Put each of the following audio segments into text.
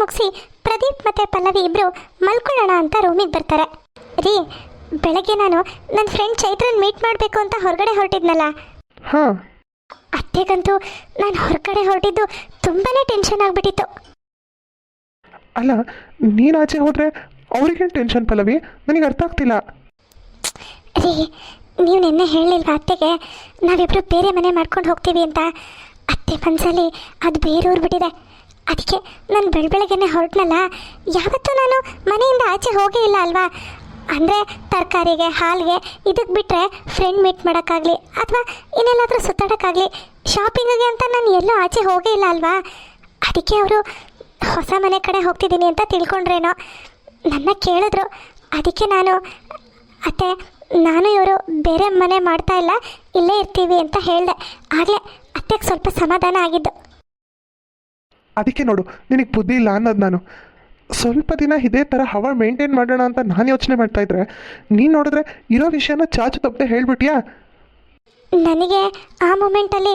ಮುಗಿಸಿ ಪ್ರದೀಪ್ ಮತ್ತು ಪಲ್ಲವಿ ಇಬ್ಬರು ಮಲ್ಕೊಳ್ಳೋಣ ಅಂತ ರೂಮಿಗೆ ಬರ್ತಾರೆ. ರೀ ಬೆಳಗ್ಗೆ ನಾನು ನನ್ನ ಫ್ರೆಂಡ್ ಚೈತ್ರನ್ ಮೀಟ್ ಮಾಡಬೇಕು ಅಂತ ಹೊರಗಡೆ ಹೊರಟಿದ್ನಲ್ಲ. ಹಾಂ. ಅತ್ತೆಗಂತೂ ನಾನು ಹೊರಗಡೆ ಹೊರಟಿದ್ದು ತುಂಬಾ ಟೆನ್ಷನ್ ಆಗಿಬಿಟ್ಟಿತ್ತು. ಅಲ್ಲ ನೀನು ಆಚೆ ಹೋದರೆ ಅವ್ರಿಗೇನು ಟೆನ್ಷನ್ ಪಲ್ಲವಿ? ನನಗೆ ಅರ್ಥ ಆಗ್ತಿಲ್ಲ. ರೀ ನೀವು ನಿನ್ನೆ ಹೇಳಿಲ್ವಾ ಅತ್ತೆಗೆ? ನಾವಿಬ್ಬರು ಬೇರೆ ಮನೆ ಮಾಡ್ಕೊಂಡು ಹೋಗ್ತೀವಿ ಅಂತ. ಅತ್ತೆ ಮನಸ್ಸಲ್ಲಿ ಅದು ಬೇರೂರು ಬಿಟ್ಟಿದೆ. ಅದಕ್ಕೆ ನಾನು ಬೆಳಬೆಳಗ್ಗೆನೆ ಹೊರಟ್ನಲ್ಲ, ಯಾವತ್ತೂ ನಾನು ಮನೆಯಿಂದ ಆಚೆ ಹೋಗೇ ಇಲ್ಲ ಅಲ್ವಾ? ಅಂದರೆ ತರಕಾರಿಗೆ, ಹಾಲಿಗೆ ಇದಕ್ಕೆ ಬಿಟ್ಟರೆ ಫ್ರೆಂಡ್ ಮೀಟ್ ಮಾಡೋಕ್ಕಾಗಲಿ ಅಥವಾ ಇನ್ನೆಲ್ಲಾದರೂ ಸುತ್ತಾಡೋಕ್ಕಾಗಲಿ ಶಾಪಿಂಗಿಗೆ ಅಂತ ನಾನು ಎಲ್ಲೂ ಆಚೆ ಹೋಗೇ ಇಲ್ಲ ಅಲ್ವಾ? ಅದಕ್ಕೆ ಅವರು ಹೊಸ ಮನೆ ಕಡೆ ಹೋಗ್ತಿದ್ದೀನಿ ಅಂತ ತಿಳ್ಕೊಂಡ್ರೇನೋ? ನನ್ನ ಕೇಳಿದ್ರು. ಅದಕ್ಕೆ ನಾನು, ಅತ್ತೆ, ನಾನು ಇವರು ಬೇರೆ ಮನೆ ಮಾಡ್ತಾ ಇಲ್ಲ, ಇಲ್ಲೇ ಇರ್ತೀವಿ ಅಂತ ಹೇಳಿದೆ. ಆಗಲೇ ಅತ್ತೆಗೆ ಸ್ವಲ್ಪ ಸಮಾಧಾನ ಆಗಿದ್ದು. ಅದಕ್ಕೆ ನೋಡು, ನಿನಗೆ ಬುದ್ಧಿ ಇಲ್ಲ ಅನ್ನೋದು ನಾನು. ಸ್ವಲ್ಪ ದಿನ ಇದೇ ಥರ ಹವ ಮೇಂಟೈನ್ ಮಾಡೋಣ ಅಂತ ನಾನು ಯೋಚನೆ ಮಾಡ್ತಾ ಇದ್ರೆ, ನೀನು ನೋಡಿದ್ರೆ ಇರೋ ವಿಷಯನ ಚಾಚು ತಪ್ಪದೆ ಹೇಳ್ಬಿಟ್ಯಾ? ನನಗೆ ಆ ಮೂಮೆಂಟಲ್ಲಿ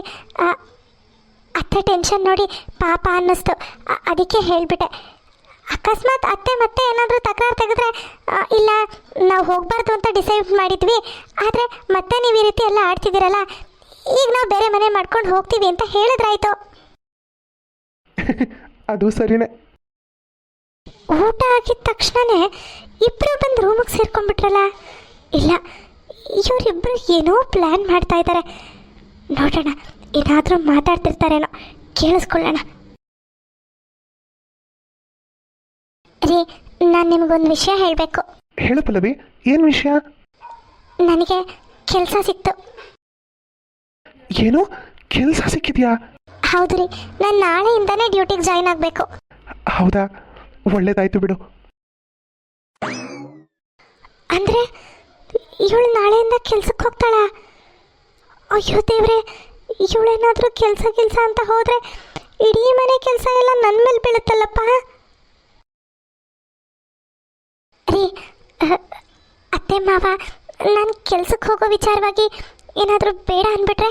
ಅತ್ತೆ ಟೆನ್ಷನ್ ನೋಡಿ ಪಾಪ ಅನ್ನಿಸ್ತು. ಅದಕ್ಕೆ ಹೇಳಿಬಿಟ್ಟೆ. ಅಕಸ್ಮಾತ್ ಅತ್ತೆ ಮತ್ತೆ ಏನಾದರೂ ತಕರಾರು ತೆಗೆದ್ರೆ ಇಲ್ಲ, ನಾವು ಹೋಗಬಾರ್ದು ಅಂತ ಡಿಸೈಡ್ ಮಾಡಿದ್ವಿ. ಆದರೆ ಮತ್ತೆ ನೀವು ಈ ರೀತಿ ಎಲ್ಲ ಆಡ್ತಿದ್ದೀರಲ್ಲ, ಈಗ ನಾವು ಬೇರೆ ಮನೆ ಮಾಡ್ಕೊಂಡು ಹೋಗ್ತೀವಿ ಅಂತ ಹೇಳಿದ್ರಾಯ್ತು. ಅದು ಸರಿನೇ. ಊಟ ಆಗಿದ ತಕ್ಷಣನೇ ಇಬ್ಬರು ಬಂದು ರೂಮಿಗೆ ಸೇರ್ಕೊಂಡ್ಬಿಟ್ರಲ್ಲ? ಇಲ್ಲ ಇವರಿಬ್ಬರು ಏನೋ ಪ್ಲ್ಯಾನ್ ಮಾಡ್ತಾ ಇದ್ದಾರೆ ನೋಡೋಣ ಏನಾದರೂ ಮಾತಾಡ್ತಿರ್ತಾರೇನೋ ಕೇಳಿಸ್ಕೊಳ್ಳೋಣ. ರೀ ನಾನು ನಿಮಗೊಂದು ವಿಷಯ ಹೇಳಬೇಕು. ಹೇಳು ಪಲ್ಲವಿ ಏನು ವಿಷಯ? ನನಗೆ ಕೆಲಸ ಸಿಕ್ತು. ಏನು? ಕೆಲಸ ಸಿಕ್ಕಿದ್ಯಾ? ಹೌದು ರೀ. ನಾನು ನಾಳೆಯಿಂದನೇ ಡ್ಯೂಟಿಗೆ ಜಾಯ್ನ್ ಆಗಬೇಕು. ಹೌದಾ? ಒಳ್ಳೇದಾಯ್ತು ಬಿಡು. ಅಂದರೆ ಇವಳು ನಾಳೆಯಿಂದ ಕೆಲ್ಸಕ್ಕೆ ಹೋಗ್ತಾಳ? ಅಯ್ಯೋ ದೇವ್ರೆ ಇವಳೇನಾದರೂ ಕೆಲಸ ಕೆಲಸ ಅಂತ ಹೋದರೆ ಇಡೀ ಮನೆ ಕೆಲಸ ಎಲ್ಲ ನನ್ನ ಮೇಲೆ ಬೀಳುತ್ತಲ್ಲಪ್ಪ? ರೀ ಅತ್ತೆ ಮಾವ ನಾನು ಕೆಲ್ಸಕ್ಕೆ ಹೋಗೋ ವಿಚಾರವಾಗಿ ಏನಾದರೂ ಬೇಡ ಅಂದ್ಬಿಟ್ರೆ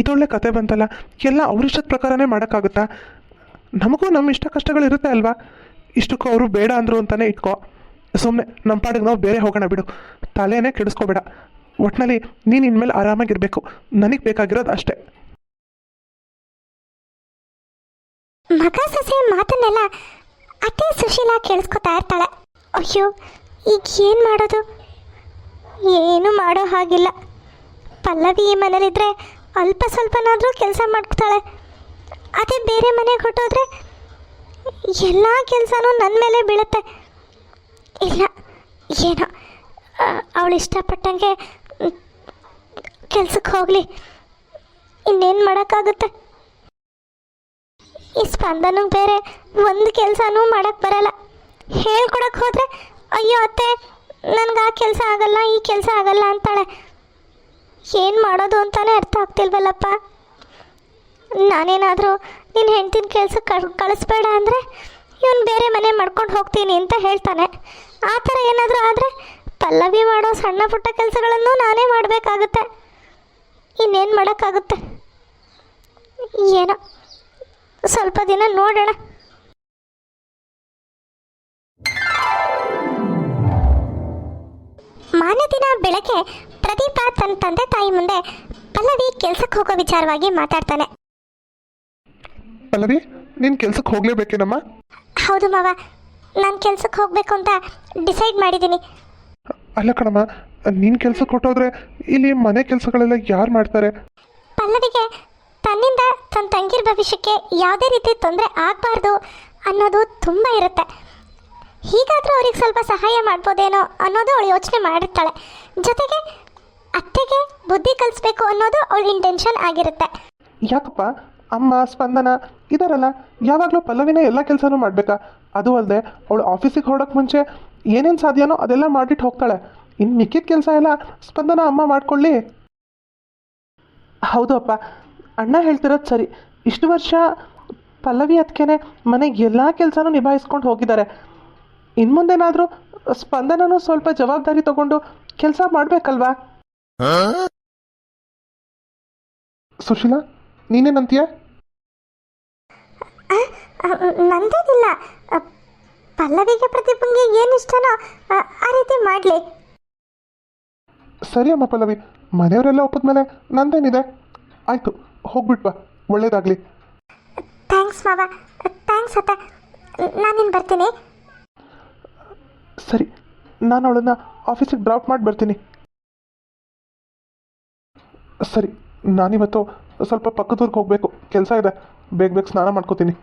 ಇದೊಳ್ಳೆ ಕತೆ ಬಂತಲ್ಲ? ಎಲ್ಲ ಅವ್ರಿಷ್ಟದ ಪ್ರಕಾರನೇ ಮಾಡೋಕ್ಕಾಗುತ್ತಾ? ನಮಗೂ ನಮ್ಮ ಇಷ್ಟ ಕಷ್ಟಗಳಿರುತ್ತೆ ಅಲ್ವಾ? ಇಷ್ಟಕ್ಕೂ ಅವರು ಬೇಡ ಅಂದರು ಅಂತಲೇ ಇಟ್ಕೋ. ಸುಮ್ಮನೆ ನಮ್ಮ ಪಾಡಿಗೆ ನಾವು ಬೇರೆ ಹೋಗೋಣ ಬಿಡು. ತಲೆನೇ ಕೆಡಿಸ್ಕೋಬೇಡ. ಒಟ್ಟಿನಲ್ಲಿ ನೀನು ಇನ್ಮೇಲೆ ಆರಾಮಾಗಿರಬೇಕು. ನನಗೆ ಬೇಕಾಗಿರೋದು ಅಷ್ಟೇ. ಮಗ ಸೊಸೆ ಮಾತನ್ನೆಲ್ಲ ಅತ್ತೆ ಸುಶೀಲಾ ಕೇಳಿಸ್ಕೊತಾ ಇರ್ತಾಳೆ. ಅಯ್ಯೋ, ಈಗ ಏನು ಮಾಡೋದು? ಏನು ಮಾಡೋ ಹಾಗಿಲ್ಲ. ಪಲ್ಲವಿ ಈ ಮನೇಲಿದ್ರೆ ಅಲ್ಪ ಸ್ವಲ್ಪನಾದರೂ ಕೆಲಸ ಮಾಡ್ತಾಳೆ ಅದೇ ಬೇರೆ ಮನೆಗೆ ಹೊಟ್ಟೋದ್ರೆ ಎಲ್ಲ ಕೆಲಸನೂ ನನ್ನ ಮೇಲೆ ಬೀಳುತ್ತೆ. ಇಲ್ಲ, ಏನೋ ಅವಳು ಇಷ್ಟಪಟ್ಟಂಗೆ ಕೆಲ್ಸಕ್ಕೆ ಹೋಗಲಿ. ಇನ್ನೇನು ಮಾಡೋಕ್ಕಾಗುತ್ತೆ? ಈ ಸ್ಪಂದನಿಗೆ ಬೇರೆ, ಒಂದು ಕೆಲಸನೂ ಮಾಡೋಕ್ಕೆ ಬರಲ್ಲ. ಹೇಳ್ಕೊಡಕ್ಕೆ ಹೋದರೆ, ಅಯ್ಯೋ ಅತ್ತೆ, ನನಗೆ ಆ ಕೆಲಸ ಆಗಲ್ಲ, ಈ ಕೆಲಸ ಆಗಲ್ಲ ಅಂತಾಳೆ. ಏನು ಮಾಡೋದು ಅಂತಾನೆ ಅರ್ಥ ಆಗ್ತಿಲ್ವಲ್ಲಪ್ಪ? ನಾನೇನಾದರೂ ನಿನ್ನ ಹೆಂಡ್ತಿನ ಕೆಲಸ ಕಳಿಸ್ಬೇಡ ಅಂದರೆ ಇವನು ಬೇರೆ ಮನೆ ಮಾಡ್ಕೊಂಡು ಹೋಗ್ತೀನಿ ಅಂತ ಹೇಳ್ತಾನೆ. ಆ ಥರ ಏನಾದರೂ ಆದರೆ ಪಲ್ಲವಿ ಮಾಡೋ ಸಣ್ಣ ಪುಟ್ಟ ಕೆಲಸಗಳನ್ನು ನಾನೇ ಮಾಡಬೇಕಾಗುತ್ತೆ. ಇನ್ನೇನು ಮಾಡೋಕ್ಕಾಗುತ್ತೆ? ಏನೋ ಸ್ವಲ್ಪ ದಿನ ನೋಡೋಣ. ಮಾನ್ಯ ದಿನ ಬೆಳಗ್ಗೆ ಪ್ರದೀಪ ತನ್ನ ತಂದೆ ತಾಯಿ ಮುಂದೆ ಪಲ್ಲವಿ ಕೆಲ್ಸಕ್ಕೆ ಹೋಗೋ ವಿಚಾರವಾಗಿ ಮಾತಾಡ್ತಾನೆ. ಪಲ್ಲವಿ ನೀನು ಕೆಲ್ಸಕ್ಕೆ ಹೋಗ್ಲೇಬೇಕೇನಮ್ಮ? ಹೌದು ಮಾವ ನಾನು ಕೆಲ್ಸಕ್ಕೆ ಹೋಗಬೇಕು ಅಂತ ಡಿಸೈಡ್ ಮಾಡಿದ್ದೀನಿ ಅಲ್ಲ ಕಣಮ್ಮ ನೀನು ಕೆಲ್ಸಕ್ಕೆ ಕೊಟ್ಟೋದ್ರೆ ಇಲ್ಲಿ ಮನೆ ಕೆಲಸಗಳೆಲ್ಲ ಯಾರು ಮಾಡ್ತಾರೆ? ಪಲ್ಲವಿಗೆ ತನ್ನಿಂದ ತನ್ನ ತಂಗಿರ ಭವಿಷ್ಯಕ್ಕೆ ಯಾವುದೇ ರೀತಿ ತೊಂದರೆ ಆಗಬಾರ್ದು ಅನ್ನೋದು ತುಂಬ ಇರುತ್ತೆ. ಹೀಗಾದರೂ ಅವ್ರಿಗೆ ಸ್ವಲ್ಪ ಸಹಾಯ ಮಾಡ್ಬೋದೇನೋ ಅನ್ನೋದು ಅವಳು ಯೋಚನೆ ಮಾಡಿರ್ತಾಳೆ. ಜೊತೆಗೆ ಅತ್ತೆಗೆ ಬುದ್ಧಿ ಕಲಿಸ್ಬೇಕು ಅನ್ನೋದು ಅವಳ ಇಂಟೆನ್ಷನ್ ಆಗಿರುತ್ತೆ. ಯಾಕಪ್ಪ? ಅಮ್ಮ, ಸ್ಪಂದನ, ಇದಾರಲ್ಲ ಯಾವಾಗಲೂ ಪಲ್ಲವಿನ ಎಲ್ಲ ಕೆಲಸನೂ ಮಾಡಬೇಕಾ? ಅದು ಅಲ್ಲದೆ ಅವಳು ಆಫೀಸಿಗೆ ಹೊರಡೋಕ್ಕೆ ಮುಂಚೆ ಏನೇನು ಸಾಧ್ಯನೋ ಅದೆಲ್ಲ ಮಾಡಿಟ್ಟು ಹೋಗ್ತಾಳೆ. ಇನ್ನು ಮಿಕ್ಕಿದ ಕೆಲಸ ಎಲ್ಲ ಸ್ಪಂದನ, ಅಮ್ಮ ಮಾಡ್ಕೊಳ್ಳಿ. ಹೌದು ಅಪ್ಪ. ಅಣ್ಣ ಹೇಳ್ತಿರೋದು ಸರಿ. ಇಷ್ಟು ವರ್ಷ ಪಲ್ಲವಿ ಅದಕ್ಕೇನೆ ಮನೆಗೆ ಎಲ್ಲ ಕೆಲಸನೂ ನಿಭಾಯಿಸ್ಕೊಂಡು ಹೋಗಿದ್ದಾರೆ. ಇನ್ನು ಮುಂದೆನಾದರೂ ಸ್ಪಂದನನೂ ಸ್ವಲ್ಪ ಜವಾಬ್ದಾರಿ ತಗೊಂಡು ಕೆಲಸ ಮಾಡಬೇಕಲ್ವಾ? ಸುಶೀಲಾ ನೀನೇನಂತೀಯ ನಂದೇನಿಲ್ಲ ಪಲ್ಲವಿಗೆ ಪ್ರತಿಭಂಗೆ ಏನು ಇಷ್ಟನೋ ಆ ರೀತಿ ಮಾಡಲಿ. ಸರಿ ಅಮ್ಮ ಪಲ್ಲವಿ ಮನೆಯವರೆಲ್ಲ ಒಪ್ಪಿದ್ಮೇಲೆ ನಂದೇನಿದೆ? ಆಯ್ತು ಹೋಗ್ಬಿಟ್ ಬಾ ಒಳ್ಳೇದಾಗಲಿ. ಥ್ಯಾಂಕ್ಸ್ ಮಾವ. ಥ್ಯಾಂಕ್ಸ್ ಅತ್ತ. ನಾನಿನ್ ಬರ್ತೀನಿ. ಸರಿ ನಾನು ಅವಳನ್ನ ಆಫೀಸಿಗೆ ಡ್ರಾಪ್ ಮಾಡಿ ಬರ್ತೀನಿ ಸರಿ, ನಾನಿವತ್ತು ಸ್ವಲ್ಪ ಪಕ್ಕದೂರ್ಗೆ ಹೋಗಬೇಕು. ಕೆಲಸ ಇದೆ. ಬೇಗ ಬೇಗ ಸ್ನಾನ ಮಾಡ್ಕೋತೀನಿ.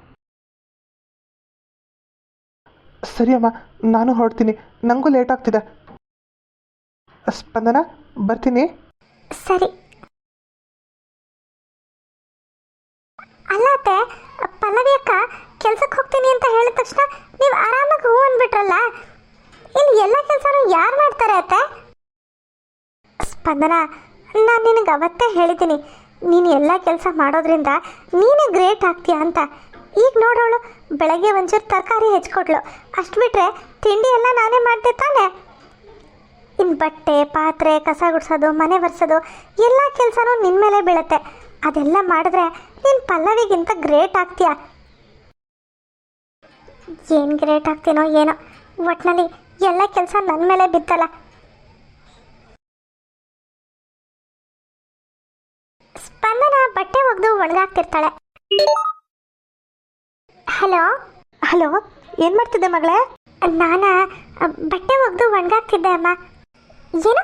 ಸರಿ ಅಮ್ಮ, ನಾನು ಹೊರಡ್ತೀನಿ. ನನಗೂ ಲೇಟ್ ಆಗ್ತಿದೆ. ಸ್ಪಂದನ, ಬರ್ತೀನಿ? ಸರಿ. ಅಲ್ಲ ಅತ್ತೆ, ಪಲ್ಲವಿ ಅಕ್ಕ ಕೆಲ್ಸಕ್ಕೆ ಹೋಗ್ತೀನಿ ಅಂತ ಹೇಳಿದ ತಕ್ಷಣ ನೀವು ಆರಾಮಾಗಿ ಹೂ ಅಂದ್ಬಿಟ್ರಲ್ಲ? ಇಲ್ಲಿ ಎಲ್ಲ ಕೆಲಸನೂ ಯಾರು ಮಾಡ್ತಾರೆ ಅತ್ತೆ? ಸ್ಪಂದನ ನಾನು ನಿನಗೆ ಅವತ್ತೇ ಹೇಳಿದ್ದೀನಿ ನೀನು ಎಲ್ಲ ಕೆಲಸ ಮಾಡೋದ್ರಿಂದ ನೀನೇ ಗ್ರೇಟ್ ಆಗ್ತೀಯ ಅಂತ. ಈಗ ನೋಡೋಳು, ಬೆಳಗ್ಗೆ ಒಂಚೂರು ತರಕಾರಿ ಹೆಚ್ಕೊಟ್ಳು ಅಷ್ಟು ಬಿಟ್ಟರೆ ತಿಂಡಿ ಎಲ್ಲ ನಾನೇ ಮಾಡಿದೆ ತಾನೆ. ಇನ್ನು ಬಟ್ಟೆ, ಪಾತ್ರೆ, ಕಸ ಗುಡಿಸೋದು, ಮನೆ ಒರೆಸೋದು, ಎಲ್ಲ ಕೆಲಸನೂ ನಿನ್ನ ಮೇಲೆ ಬೀಳುತ್ತೆ. ಅದೆಲ್ಲ ಮಾಡಿದ್ರೆ ನೀನು ಪಲ್ಲವಿಗಿಂತ ಗ್ರೇಟ್ ಆಗ್ತೀಯ. ಏನು ಗ್ರೇಟ್ ಆಗ್ತೀನೋ ಏನೋ ಒಟ್ಟಿನಲ್ಲಿ ಎಲ್ಲ ಕೆಲಸ ನನ್ನ ಮೇಲೆ ಬಿತ್ತಲ್ಲ ಸ್ಪಂದನ ಬಟ್ಟೆ ಒಗೆದು ಒಣಗಾಕ್ತಿರ್ತಾಳೆ. ಹಲೋ? ಹಲೋ ಏನು ಮಾಡ್ತಿದ್ದೆ ಮಗಳೇ? ನಾನ ಬಟ್ಟೆ ಒಗೆದು ಒಣಗಾಕ್ತಿದ್ದೆ ಅಮ್ಮ. ಏನ?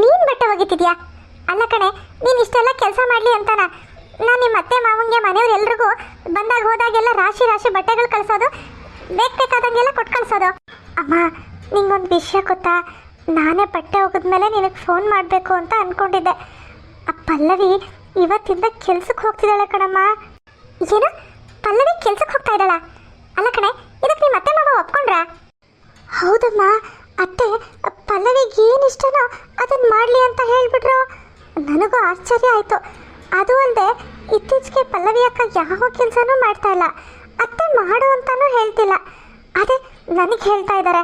ನೀನು ಬಟ್ಟೆ ಒಗಿತಿದ್ಯಾ? ಅಲ್ಲ ಕಣೆ ನೀನು ಇಷ್ಟೆಲ್ಲ ಕೆಲಸ ಮಾಡಲಿ ಅಂತಾನ? ನಾನು ನಿಮ್ಮ ಅತ್ತೆ ಮಾವಂಗೆ ಮನೆಯವ್ರು ಎಲ್ರಿಗೂ ಬಂದಾಗ ಹೋದಾಗೆಲ್ಲ ರಾಶಿ ರಾಶಿ ಬಟ್ಟೆಗಳು ಕಳಿಸೋದು ಬೇಕು ಬೇಕಾದಂಗೆಲ್ಲ ಕೊಟ್ಟು ಕಳಿಸೋದು. ಅಮ್ಮ ನಿಂಗೊಂದು ವಿಷಯ ಗೊತ್ತಾ? ನಾನೇ ಬಟ್ಟೆ ಒಗೆದ್ಮೇಲೆ ನಿನಗೆ ಫೋನ್ ಮಾಡಬೇಕು ಅಂತ ಅಂದ್ಕೊಂಡಿದ್ದೆ ಆ ಪಲ್ಲವಿ ಇವತ್ತಿಂದ ಕೆಲ್ಸಕ್ಕೆ ಹೋಗ್ತಿದ್ದಾಳೆ ಕಣಮ್ಮ. ಏನು? ಪಲ್ಲವಿ ಕೆಲ್ಸಕ್ಕೆ ಹೋಗ್ತಾ ಇದ್ದಾಳ? ಅಲ್ಲ ಕಣೆ ಇದಕ್ಕೆ ನಿಮ್ಮ ಅತ್ತೆ ಮಾವ ಒಪ್ಕೊಂಡ್ರ? ಹೌದಮ್ಮ, ಅತ್ತೆ, ಪಲ್ಲವಿಗೆ ಏನು ಇಷ್ಟನೋ ಅದನ್ನು ಮಾಡಲಿ ಅಂತ ಹೇಳಿಬಿಟ್ರು. ನನಗೂ ಆಶ್ಚರ್ಯ ಆಯಿತು. ಅದು ಅಲ್ಲದೆ ಇತ್ತೀಚೆಗೆ ಪಲ್ಲವಿ ಅಕ್ಕ ಯಾವ ಕೆಲಸನೂ ಮಾಡ್ತಾ ಇಲ್ಲ. ಅತ್ತೆ ಮಾಡು ಅಂತಾನೂ ಹೇಳ್ತಿಲ್ಲ. ಅದೇ ನನಗೆ ಹೇಳ್ತಾ ಇದ್ದಾರೆ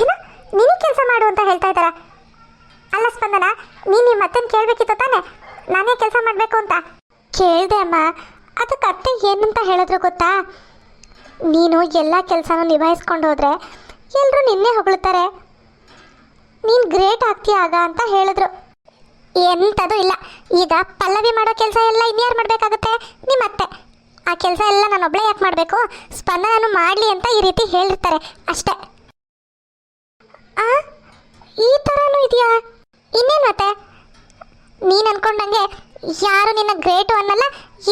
ಏನು? ನೀನು ಕೆಲಸ ಮಾಡು ಅಂತ ಹೇಳ್ತಾ ಇದ್ದಾರೆ ಅಲ್ಲ ಸ್ಪಂದನ, ನೀನು ನಿಮ್ಮ ಅತ್ತೆನ ಕೇಳಬೇಕಿತ್ತು ತಾನೆ? ನಾನೇ ಕೆಲಸ ಮಾಡಬೇಕು ಅಂತ. ಕೇಳಿದೆ ಅಮ್ಮ. ಅದಕ್ಕೆ ಅತ್ತೆ ಏನಂತ ಹೇಳಿದ್ರು ಗೊತ್ತಾ? ನೀನು ಎಲ್ಲ ಕೆಲಸನೂ ನಿಭಾಯಿಸ್ಕೊಂಡು ಹೋದರೆ ಎಲ್ಲರೂ ನಿನ್ನೆ ಹೊಗಳ್ತಾರೆ. ನೀನು ಗ್ರೇಟ್ ಆಗ್ತೀಯ ಆಗ ಅಂತ ಹೇಳಿದ್ರು. ಎಂಥದ್ದು ಇಲ್ಲ. ಈಗ ಪಲ್ಲವಿ ಮಾಡೋ ಕೆಲಸ ಎಲ್ಲ ಇನ್ಯಾರು ಮಾಡಬೇಕಾಗುತ್ತೆ? ನಿಮ್ಮ ಅತ್ತೆ ಆ ಕೆಲಸ ಎಲ್ಲ ನಾನು ಒಬ್ಬಳೇ ಯಾಕೆ ಮಾಡಬೇಕು? ಸ್ಪಂದನನು ಮಾಡಲಿ ಅಂತ ಈ ರೀತಿ ಹೇಳಿರ್ತಾರೆ. ಅಷ್ಟೇ. ಆ? ಈ ಥರನೂ ಇದೆಯಾ? ಇನ್ನೇನು ಮತ್ತೆ ನೀನು ಅನ್ಕೊಂಡಂಗೆ ಯಾರು ನಿನ್ನ ಗ್ರೇಟು ಅನ್ನಲ್ಲ,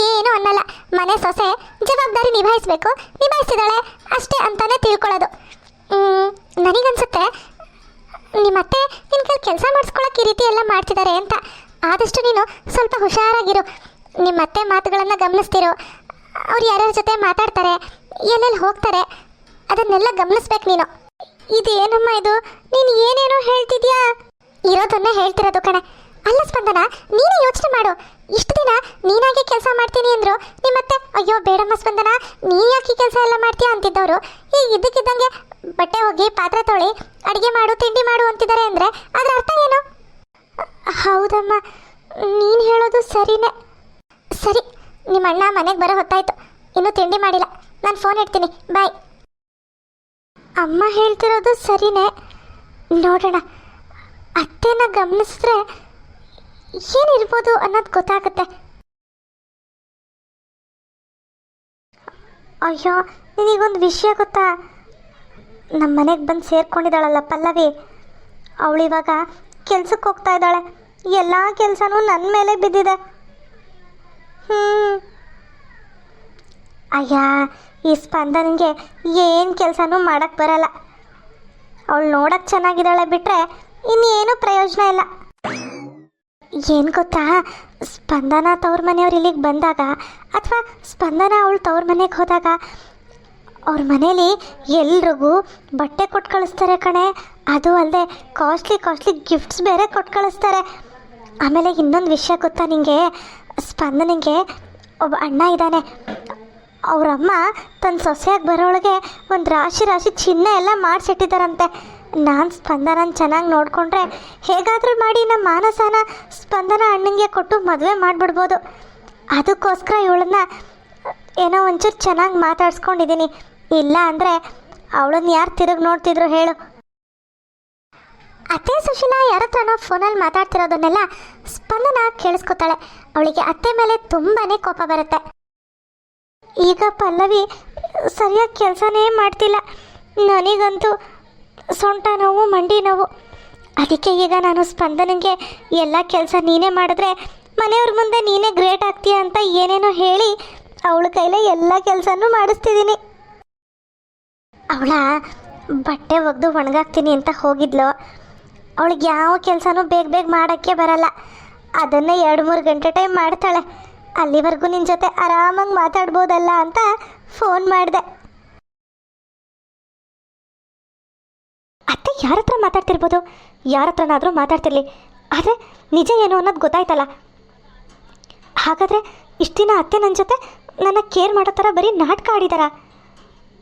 ಏನು ಅನ್ನಲ್ಲ. ಮನೆ ಸೊಸೆ ಜವಾಬ್ದಾರಿ ನಿಭಾಯಿಸ್ಬೇಕು ನಿಭಾಯಿಸಿದಾಳೆ ಅಷ್ಟೇ ಅಂತಾನೆ ತಿಳ್ಕೊಳ್ಳೋದು. ನನಗನ್ಸುತ್ತೆ ನಿಮ್ಮತ್ತೆ ನಿನ್ನ ಕೈಲಿ ಕೆಲಸ ಮಾಡಿಸ್ಕೊಳಕ್ಕೆ ಈ ರೀತಿ ಎಲ್ಲ ಮಾಡ್ತಿದ್ದಾರೆ ಅಂತ. ಆದಷ್ಟು ನೀನು ಸ್ವಲ್ಪ ಹುಷಾರಾಗಿರು. ನಿಮ್ಮತ್ತೆ ಮಾತುಗಳನ್ನು ಗಮನಿಸ್ತಿರು. ಅವ್ರು ಯಾರ್ಯಾರ ಜೊತೆ ಮಾತಾಡ್ತಾರೆ, ಎಲ್ಲೆಲ್ಲಿ ಹೋಗ್ತಾರೆ, ಅದನ್ನೆಲ್ಲ ಗಮನಿಸ್ಬೇಕು ನೀನು. ಇದೇನಮ್ಮ ಇದು? ನೀನು ಏನೇನೋ ಹೇಳ್ತಿದ್ಯಾ? ಇರೋದನ್ನ ಹೇಳ್ತಿರೋದು ಕಣೆ. ಅಲ್ಲ ಸ್ಪಂದನ, ನೀನೇ ಯೋಚನೆ ಮಾಡು. ಇಷ್ಟು ದಿನ ನೀನಾಗೆ ಕೆಲಸ ಮಾಡ್ತೀನಿ ಅಂದ್ರು, ನಿಮ್ಮತ್ತೆ, ಅಯ್ಯೋ, ಬೇಡಮ್ಮ ಸ್ಪಂದನ, ನೀ ಯಾಕೆ ಕೆಲಸ ಎಲ್ಲ ಮಾಡ್ತೀಯಾ? ಅಂತಿದ್ದವರು. ಈ ಇದ್ದಕ್ಕಿದ್ದಂಗೆ ಬಟ್ಟೆ ಹೋಗಿ ಪಾತ್ರೆ ತೊಳಿ, ಅಡುಗೆ ಮಾಡು, ತಿಂಡಿ ಮಾಡು ಅಂತಿದ್ದಾರೆ ಅಂದ್ರೆ ಅದರ ಅರ್ಥ ಏನು? ಹೌದಮ್ಮ, ನೀನು ಹೇಳೋದು ಸರಿನೇ. ಸರಿ, ನಿಮ್ಮ ಅಣ್ಣ ಮನೆಗೆ ಬರೋ ಹೊತ್ತಾಯ್ತು. ಇನ್ನೂ ತಿಂಡಿ ಮಾಡಿಲ್ಲ. ನಾನು ಫೋನ್ ಇಡ್ತೀನಿ. ಬಾಯ್ ಅಮ್ಮ ಹೇಳ್ತಿರೋದು ಸರಿನೇ. ನೋಡೋಣ. ಅತ್ತೆನ ಗಮನಿಸಿದ್ರೆ ಏನಿರ್ಬೋದು ಅನ್ನೋದು ಗೊತ್ತಾಗುತ್ತೆ. ಅಯ್ಯೋ, ನಿನಗೊಂದು ವಿಷಯ ಗೊತ್ತಾ? ನಮ್ಮ ಮನೆಗೆ ಬಂದು ಸೇರ್ಕೊಂಡಿದ್ದಾಳಲ್ಲ ಪಲ್ಲವಿ. ಅವಳಿವಾಗ ಕೆಲ್ಸಕ್ಕೆ ಹೋಗ್ತಾ ಇದ್ದಾಳೆ. ಎಲ್ಲ ಕೆಲಸನೂ ನನ್ನ ಮೇಲೆ ಬಿದ್ದಿದೆ. ಹ್ಞೂ ಅಯ್ಯ, ಈ ಸ್ಪಂದನಿಗೆ ಏನು ಕೆಲಸನೂ ಮಾಡೋಕ್ಕೆ ಬರಲ್ಲ. ಅವಳು ನೋಡಕ್ಕೆ ಚೆನ್ನಾಗಿದ್ದಾಳೆ ಬಿಟ್ಟರೆ ಇನ್ನೇನು ಪ್ರಯೋಜನ ಇಲ್ಲ. ಏನು ಗೊತ್ತಾ? ಸ್ಪಂದನ ತವ್ರ ಮನೆಯವ್ರು ಇಲ್ಲಿಗೆ ಬಂದಾಗ ಅಥವಾ ಸ್ಪಂದನ ಅವಳು ತವ್ರ ಮನೆಗೆ ಹೋದಾಗ ಅವ್ರ ಮನೇಲಿ ಎಲ್ರಿಗೂ ಬಟ್ಟೆ ಕೊಟ್ಟು ಕಳಿಸ್ತಾರೆ ಕಣೆ. ಅದು ಅಲ್ಲದೆ ಕಾಸ್ಟ್ಲಿ ಕಾಸ್ಟ್ಲಿ ಗಿಫ್ಟ್ಸ್ ಬೇರೆ ಕೊಟ್ಟು ಕಳಿಸ್ತಾರೆ. ಆಮೇಲೆ ಇನ್ನೊಂದು ವಿಷಯ ಗೊತ್ತಾ ನಿಂಗೆ? ಸ್ಪಂದನಿಗೆ ಒಬ್ಬ ಅಣ್ಣ ಇದ್ದಾನೆ. ಅವರಮ್ಮ ತನ್ನ ಸೊಸೆಯಾಗಿ ಬರೋಳಗೆ ಒಂದು ರಾಶಿ ರಾಶಿ ಚಿನ್ನ ಎಲ್ಲ ಮಾಡಿಸಿಟ್ಟಿದ್ದಾರಂತೆ. ನಾನು ಸ್ಪಂದನ ಚೆನ್ನಾಗಿ ನೋಡಿಕೊಂಡ್ರೆ ಹೇಗಾದರೂ ಮಾಡಿ ನಮ್ಮ ಮಾನಸನ ಸ್ಪಂದನ ಅಣ್ಣಂಗೆ ಕೊಟ್ಟು ಮದುವೆ ಮಾಡಿಬಿಡ್ಬೋದು. ಅದಕ್ಕೋಸ್ಕರ ಇವಳನ್ನ ಏನೋ ಒಂಚೂರು ಚೆನ್ನಾಗಿ ಮಾತಾಡ್ಸ್ಕೊಂಡಿದ್ದೀನಿ ಇಲ್ಲ ಅಂದರೆ ಅವಳನ್ನ ಯಾರು ತಿರುಗಿ ನೋಡ್ತಿದ್ರು ಹೇಳು. ಅತ್ತೆ ಸುಶೀಲಾ ಯಾರ ಹತ್ರನೋ ಫೋನಲ್ಲಿ ಮಾತಾಡ್ತಿರೋದನ್ನೆಲ್ಲ ಸ್ಪಂದನ ಕೇಳಿಸ್ಕೊತಾಳೆ. ಅವಳಿಗೆ ಅತ್ತೆ ಮೇಲೆ ತುಂಬಾ ಕೋಪ ಬರುತ್ತೆ. ಈಗ ಪಲ್ಲವಿ ಸರಿಯಾಗಿ ಕೆಲಸನೇ ಮಾಡ್ತಿಲ್ಲ. ನನಗಂತೂ ಸೊಂಟ ನೋವು, ಮಂಡಿ ನೋವು. ಅದಕ್ಕೆ ಈಗ ನಾನು ಸ್ಪಂದನಿಗೆ ಎಲ್ಲ ಕೆಲಸ ನೀನೇ ಮಾಡಿದ್ರೆ ಮನೆಯವ್ರ ಮುಂದೆ ನೀನೇ ಗ್ರೇಟ್ ಆಗ್ತೀಯ ಅಂತ ಏನೇನೋ ಹೇಳಿ ಅವಳ ಕೈಲೇ ಎಲ್ಲ ಕೆಲಸನೂ ಮಾಡಿಸ್ತಿದ್ದೀನಿ. ಅವಳ ಬಟ್ಟೆ ಒಗೆದು ಒಣಗಾಕ್ತೀನಿ ಅಂತ ಹೋಗಿದ್ಲು. ಅವಳಿಗೆ ಯಾವ ಕೆಲಸನೂ ಬೇಗ ಬೇಗ ಮಾಡೋಕ್ಕೆ ಬರಲ್ಲ. ಅದನ್ನೇ ಎರಡು ಮೂರು ಗಂಟೆ ಟೈಮ್ ಮಾಡ್ತಾಳೆ. ಅಲ್ಲಿವರೆಗೂ ನಿನ್ನ ಜೊತೆ ಆರಾಮಾಗಿ ಮಾತಾಡ್ಬೋದಲ್ಲ ಅಂತ ಫೋನ್ ಮಾಡಿದೆ. ಅತ್ತೆ ಯಾರ ಹತ್ರ ಮಾತಾಡ್ತಿರ್ಬೋದು? ಯಾರ ಹತ್ರನಾದರೂ ಮಾತಾಡ್ತಿರ್ಲಿ. ಆದರೆ ನಿಜ ಏನು ಅನ್ನೋದು ಗೊತ್ತಾಯ್ತಲ್ಲ? ಹಾಗಾದರೆ ಇಷ್ಟು ದಿನ ಅತ್ತೆ ನನ್ನ ಜೊತೆ ನನ್ನ ಕೇರ್ ಮಾಡೋ ಥರ ಬರೀ ನಾಟಕ ಆಡಿದಾರ?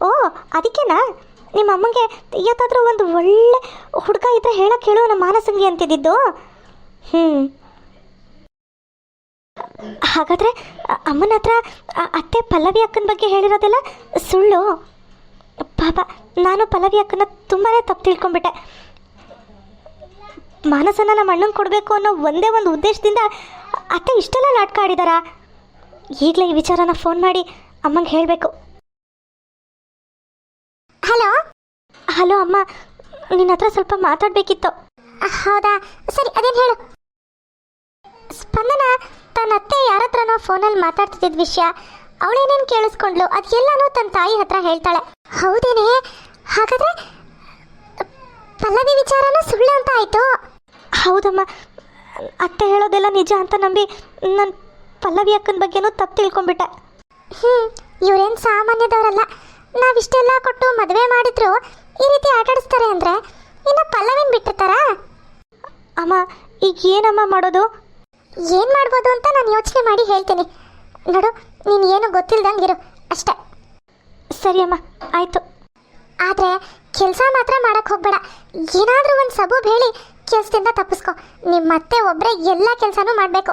ಓ, ಅದಕ್ಕೇನಾ? ನಿಮ್ಮ ಅಮ್ಮಂಗೆ ಯಾವ್ದಾದ್ರೂ ಒಂದು ಒಳ್ಳೆ ಹುಡುಗ ಇದ್ರೆ ಹೇಳೋಕೆ ಹೇಳು ನಮ್ಮ ಮಾನಸಂಗಿ ಅಂತಿದ್ದಿದ್ದು. ಹ್ಞೂ ಹಾಗಾದರೆ ಅಮ್ಮನ ಹತ್ರ ಅತ್ತೆ ಪಲ್ಲವಿ ಅಕ್ಕನ ಬಗ್ಗೆ ಹೇಳಿರೋದೆಲ್ಲ ಸುಳ್ಳು. ಪಾಪ, ನಾನು ಪಲ್ಲವಿ ಅಕ್ಕನ ತುಂಬಾ ತಪ್ಪು ತಿಳ್ಕೊಂಡ್ಬಿಟ್ಟೆ. ಮಾನಸನ ನಮ್ಮ ಅಣ್ಣಂಗೆ ಕೊಡಬೇಕು ಅನ್ನೋ ಒಂದೇ ಒಂದು ಉದ್ದೇಶದಿಂದ ಅತ್ತೆ ಇಷ್ಟೆಲ್ಲ ನಾಟಕ ಆಡಿದಾರ? ಈಗಲೇ ಈ ವಿಚಾರನ ಫೋನ್ ಮಾಡಿ ಅಮ್ಮಂಗೆ ಹೇಳಬೇಕು. ಹಲೋ? ಹಲೋ ಅಮ್ಮ, ನಿನ್ನ ಹತ್ರ ಸ್ವಲ್ಪ ಮಾತಾಡಬೇಕಿತ್ತು. ಹೌದಾ? ಸರಿ, ಅದೇನು ಹೇಳು. ಸ್ಪಂದನ, ತನ್ನ ಅತ್ತೆ ಯಾರ ಹತ್ರನೋ ಫೋನಲ್ಲಿ ಮಾತಾಡ್ತಿದ್ದ ವಿಷಯ. ಅವಳೇನೇನು ಕೇಳಿಸ್ಕೊಂಡ್ಲು ಅದೆಲ್ಲಾನು ತನ್ನ ತಾಯಿ ಹತ್ರ ಹೇಳ್ತಾಳೆ. ಹೌದೇನೆ? ಹಾಗಾದ್ರೆ ಪಲ್ಲವಿ ವಿಚಾರನೂ ಸುಳ್ಳು ಅಂತ ಆಯಿತು? ಹೌದಮ್ಮ. ಅತ್ತೆ ಹೇಳೋದೆಲ್ಲ ನಿಜ ಅಂತ ನಂಬಿ ನಾನು ಪಲ್ಲವಿ ಅಕ್ಕನ ಬಗ್ಗೆನೂ ತಪ್ಪು ತಿಳ್ಕೊಂಡ್ಬಿಟ್ಟೆ. ಹ್ಞೂ ಇವ್ರೇನು ಸಾಮಾನ್ಯದವರಲ್ಲ. ನಾವಿಷ್ಟೆಲ್ಲ ಕೊಟ್ಟು ಮದುವೆ ಮಾಡಿದ್ರು ಈ ರೀತಿ ಆಟಾಡಿಸ್ತಾರೆ ಅಂದರೆ ಇನ್ನು ಪಲ್ಲವಿನ ಬಿಟ್ಟಿರ್ತಾರಾ? ಅಮ್ಮ ಈಗ ಏನಮ್ಮ ಮಾಡೋದು? ಏನು ಮಾಡ್ಬೋದು ಅಂತ ನಾನು ಯೋಚನೆ ಮಾಡಿ ಹೇಳ್ತೀನಿ. ನೋಡು ನೀನು ಏನು ಗೊತ್ತಿಲ್ದಂಗಿರು ಅಷ್ಟೇ. ಸರಿ ಅಮ್ಮ, ಆಯಿತು. ಆದರೆ ಕೆಲಸ ಮಾತ್ರ ಮಾಡಕ್ಕೆ ಹೋಗಬೇಡ. ಏನಾದರೂ ಒಂದು ಸಬೂಬ್ ಹೇಳಿ ಕೆಲಸದಿಂದ ತಪ್ಪಿಸ್ಕೊ. ನಿಮ್ಮ ಅತ್ತೆ ಒಬ್ಬರೇ ಎಲ್ಲ ಕೆಲಸನೂ ಮಾಡಬೇಕು.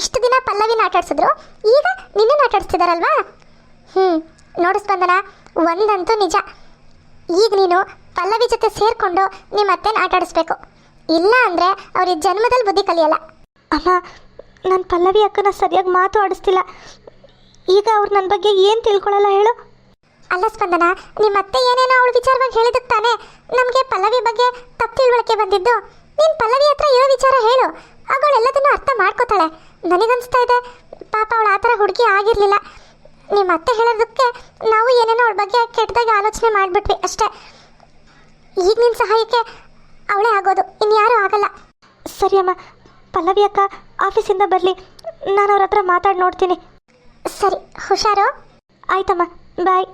ಇಷ್ಟು ದಿನ ಪಲ್ಲವಿನ ಆಟಾಡ್ಸಿದ್ರು, ಈಗ ನಿನ್ನನ್ನು ಆಟಾಡಿಸ್ತಿದಾರಲ್ವಾ? ಹ್ಞೂ ನೋಡಿಸ್ಬಂದನ ಒಂದಂತೂ ನಿಜ. ಈಗ ನೀನು ಪಲ್ಲವಿ ಜೊತೆ ಸೇರಿಕೊಂಡು ನಿಮ್ಮ ಅತ್ತೆನ ಆಟಾಡಿಸ್ಬೇಕು. ಇಲ್ಲ ಅಂದರೆ ಅವ್ರಿಗೆ ಜನ್ಮದಲ್ಲಿ ಬುದ್ಧಿ ಕಲಿಯಲ್ಲ. ಅಮ್ಮ, ನಾನು ಪಲ್ಲವಿ ಅಕ್ಕನ ಸರಿಯಾಗಿ ಮಾತು ಆಡಿಸ್ತಿಲ್ಲ. ಈಗ ಅವ್ರು ನನ್ನ ಬಗ್ಗೆ ಏನು ತಿಳ್ಕೊಳ್ಳಲ್ಲ ಹೇಳು? ಅಲ್ಲ ಸ್ಪಂದನ ನಿಮ್ಮ ಅತ್ತೆ ಏನೇನೋ ಅವಳ ವಿಚಾರವಾಗಿ ಹೇಳಿದಕ್ಕೆ ತಾನೇ. ನಮಗೆ ಪಲ್ಲವಿ ಬಗ್ಗೆ ತಪ್ಪು ತಿಳುವಳಿಕೆ ಬಂದಿದ್ದು. ನೀನು ಪಲ್ಲವಿ ಹತ್ರ ಇರೋ ವಿಚಾರ ಹೇಳು. ಅವಳು ಎಲ್ಲದನ್ನೂ ಅರ್ಥ ಮಾಡ್ಕೋತಾಳೆ. ನನಗನ್ಸ್ತಾ ಇದೆ ಪಾಪ ಅವಳು ಆ ಥರ ಹುಡುಗಿ ಆಗಿರಲಿಲ್ಲ. ನಿಮ್ಮ ಅತ್ತೆ ಹೇಳೋದಕ್ಕೆ ನಾವು ಏನೇನೋ ಅವಳ ಬಗ್ಗೆ ಕೆಟ್ಟದಾಗಿ ಆಲೋಚನೆ ಮಾಡಿಬಿಟ್ವಿ ಅಷ್ಟೇ. ಈಗ ನಿನ್ನ ಸಹಾಯಕ್ಕೆ ಅವಳೇ ಆಗೋದು ಇನ್ಯಾರೂ ಆಗಲ್ಲ. ಸರಿ ಅಮ್ಮ ಪಲ್ಲವಿ ಅಕ್ಕ ಆಫೀಸಿಂದ ಬರಲಿ. ನಾನು ಅವ್ರ ಹತ್ರ ಮಾತಾಡಿ ನೋಡ್ತೀನಿ. ಸರಿ, ಹುಷಾರು? ಆಯ್ತಮ್ಮ, ಬಾಯ್.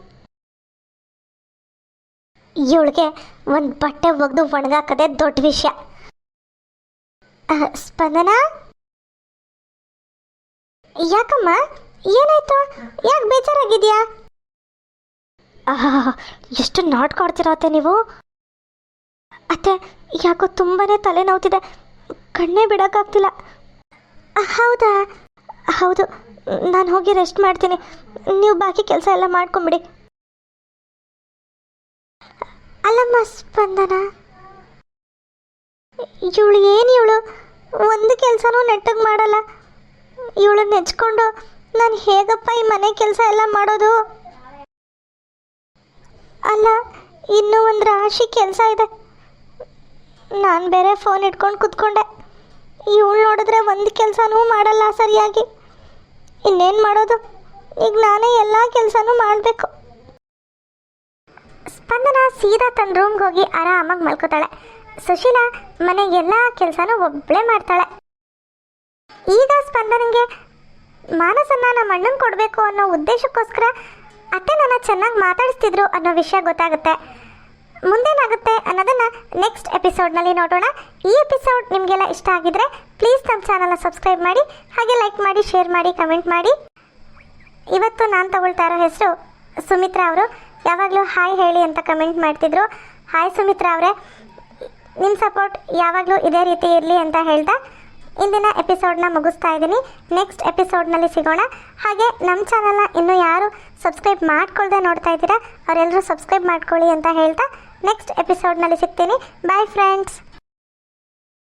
ಇವಳಿಗೆ ಒಂದು ಬಟ್ಟೆ ಒಗ್ದು ಒಣಗಾಕದೆ ದೊಡ್ಡ ವಿಷಯ. ಸ್ಪಂದನ? ಯಾಕಮ್ಮ, ಏನಾಯ್ತು? ಯಾಕೆ ಬೇಜಾರಾಗಿದ್ಯಾ? ಎಷ್ಟು ನಾಟ್ಕೊಡ್ತಿರತ್ತೆ ನೀವು? ಅತ್ತೆ, ಯಾಕೋ ತುಂಬಾನೇ ತಲೆನೋವ್ತಿದೆ. ಕಣ್ಣೇ ಬಿಡೋಕ್ಕಾಗ್ತಿಲ್ಲ. ಹೌದಾ? ಹೌದು. ನಾನು ಹೋಗಿ ರೆಸ್ಟ್ ಮಾಡ್ತೀನಿ. ನೀವು ಬಾಕಿ ಕೆಲಸ ಎಲ್ಲ ಮಾಡ್ಕೊಂಬಿಡಿ. ಅಲ್ಲಮ್ಮ, ಸ್ಪಂದನ? ಇವಳು ಏನು ಇವಳು? ಒಂದು ಕೆಲಸನೂ ನೆಟ್ಟಗೆ ಮಾಡಲ್ಲ. ಇವಳು ನೆಚ್ಕೊಂಡು ನಾನು ಹೇಗಪ್ಪ ಈ ಮನೆ ಕೆಲಸ ಎಲ್ಲ ಮಾಡೋದು? ಅಲ್ಲ, ಇನ್ನೂ ಒಂದು ರಾಶಿ ಕೆಲಸ ಇದೆ. ನಾನು ಬೇರೆ ಫೋನ್ ಇಟ್ಕೊಂಡು ಕುತ್ಕೊಂಡೆ. ಇವಳು ನೋಡಿದ್ರೆ ಒಂದು ಕೆಲಸನೂ ಮಾಡಲ್ಲ ಸರಿಯಾಗಿ. ಇನ್ನೇನು ಮಾಡೋದು? ಈಗ ನಾನೇ ಎಲ್ಲ ಕೆಲಸನೂ ಮಾಡಬೇಕು. ಸ್ಪಂದನ ಸೀದಾ ತನ್ನ ರೂಮ್ಗೆ ಹೋಗಿ ಆರಾಮಾಗಿ ಮಲ್ಕೋತಾಳೆ. ಸುಶೀಲಾ ಮನೆಗೆಲ್ಲ ಕೆಲಸನೂ ಒಬ್ಬಳೇ ಮಾಡ್ತಾಳೆ. ಈಗ ಸ್ಪಂದನಿಗೆ ಮಾನಸನ್ನ ನಮ್ಮ ಅಣ್ಣಂಗೆ ಕೊಡಬೇಕು ಅನ್ನೋ ಉದ್ದೇಶಕ್ಕೋಸ್ಕರ ಅತ್ತೆ ನನ್ನ ಚೆನ್ನಾಗಿ ಮಾತಾಡಿಸ್ತಿದ್ರು ಅನ್ನೋ ವಿಷಯ ಗೊತ್ತಾಗುತ್ತೆ. ಮುಂದೇನಾಗುತ್ತೆ ಅನ್ನೋದನ್ನ ನೆಕ್ಸ್ಟ್ ಎಪಿಸೋಡ್ನಲ್ಲಿ ನೋಡೋಣ. ಈ ಎಪಿಸೋಡ್ ನಿಮಗೆಲ್ಲ ಇಷ್ಟ ಆಗಿದ್ರೆ ಪ್ಲೀಸ್ ನಮ್ಮ ಚಾನಲ್ನ ಸಬ್ಸ್ಕ್ರೈಬ್ ಮಾಡಿ, ಹಾಗೆ ಲೈಕ್ ಮಾಡಿ ಶೇರ್ ಮಾಡಿ ಕಮೆಂಟ್ ಮಾಡಿ. ಇವತ್ತು ನಾನು ತಗೊಳ್ತಾ ಇರೋ ಹೆಸರು ಸುಮಿತ್ರಾ ಅವರು. ಯಾವಾಗಲೂ ಹಾಯ್ ಹೇಳಿ ಅಂತ ಕಮೆಂಟ್ ಮಾಡ್ತಿದ್ರು. ಹಾಯ್ ಸುಮಿತ್ರಾ ಅವರೇ. ನಿಮ್ಮ ಸಪೋರ್ಟ್ ಯಾವಾಗಲೂ ಇದೇ ರೀತಿ ಇರಲಿ ಅಂತ ಹೇಳ್ತಾ ಇಂದಿನ ಎಪಿಸೋಡ್ನ ಮುಗಿಸ್ತಾ ಇದ್ದೀನಿ. ನೆಕ್ಸ್ಟ್ ಎಪಿಸೋಡ್ನಲ್ಲಿ ಸಿಗೋಣ. ಹಾಗೆ ನಮ್ಮ ಚಾನಲ್ನ ಇನ್ನೂ ಯಾರು ಸಬ್ಸ್ಕ್ರೈಬ್ ಮಾಡ್ಕೊಳ್ದೆ ನೋಡ್ತಾ ಇದ್ದೀರಾ ಅವರೆಲ್ಲರೂ ಸಬ್ಸ್ಕ್ರೈಬ್ ಮಾಡ್ಕೊಳ್ಳಿ ಅಂತ ಹೇಳ್ತಾ ನೆಕ್ಸ್ಟ್ ಎಪಿಸೋಡ್ನಲ್ಲಿ ಸಿಗ್ತೀನಿ ಬಾಯ್ ಫ್ರೆಂಡ್ಸ್